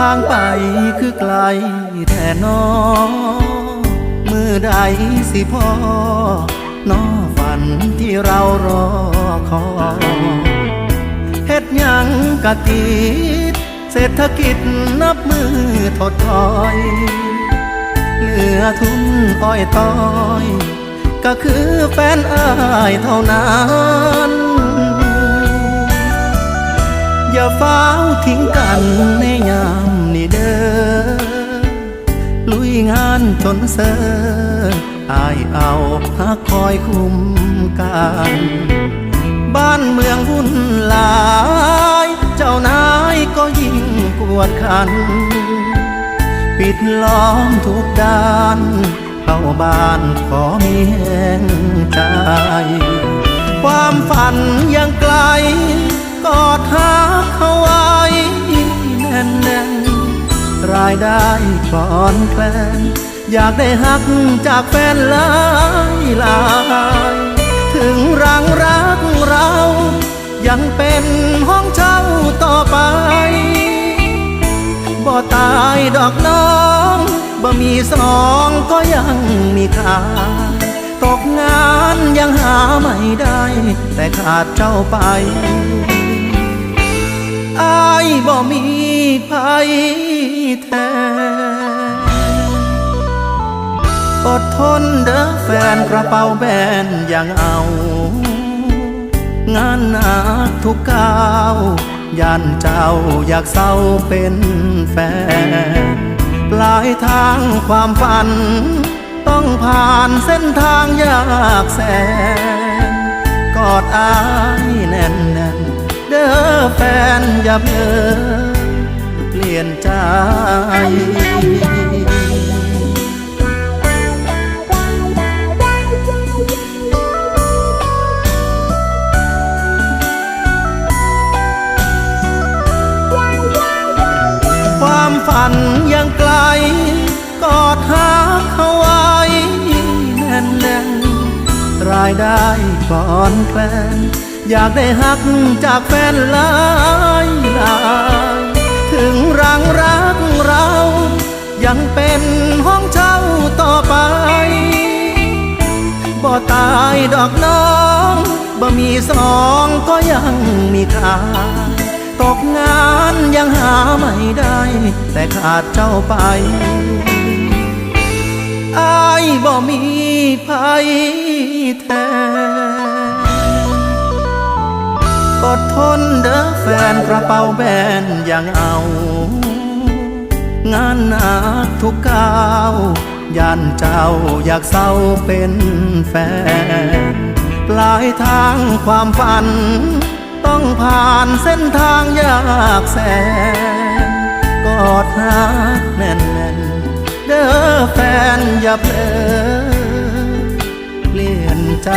ทางไปคือไกลแท่นอมือใดสิพ่อนอฝันที่เรารอคอยเฮ็ดยังกะติดเศรษฐกิจนับมือถดถอย เหลือทุนอ้อยต้อย ก็คือแฟนอายเท่านั้น ลุยงานจนเสออายเอาหักคอยคุ้มกันบ้านเมืองวุ่นลาย เจ้านายก็ยิ่งปวดขัน ปิดล้อมทุกด้าน เข้าบ้านขอมีแห่งใจ ความฝันยังไกล กอดหาเขาไว้แน่นแน่นรายได้ ก่อนแคลน อยากได้หักจากแฟนหลายหลายถึงรังรักเรา ยังเป็นห้องเช่าต่อไป บ่ตายดอกน้องบ่มีสองก็ยังมีค่าตกงานยังหาไม่ได้ แต่ขาดเจ้าไปอายบ่มี ภัยแทนอดทนเด้อแฟนกระเป๋าแบนยังเอา งานหนักทุกก้าวย่านเจ้าอยากเศร้าเป็นแฟนปลายทางความฝัน ต้องผ่านเส้นทางยากแสน กอดอายแน่นแน่นๆเด้อแฟนอย่าเพ้อ ลี่ยนใจความฝันยังไกล กอดหาเขาไว้แน่นแน่นรายได้ก่อนแคลนอยากได้หักจากแฟนหลายหลาย ถึงรังรักเรา ยังเป็นห้องเช่าต่อไป บ่ตายดอกน้องบ่มีสองก็ยังมีค่าตกงานยังหาไม่ได้ แต่ขาดเจ้าไปอายบ่มีภัยแทน อดทนเด้อแฟนกระเป๋าแบนยังเอา งานหนักทุกก้าวย่านเจ้าอยากเศร้าเป็นแฟน ปลายทางความฝัน ต้องผ่านเส้นทางยากแสน กอดหาแน่นแน่นๆ เด้อแฟนอย่าเพลอเปลี่ยนใจ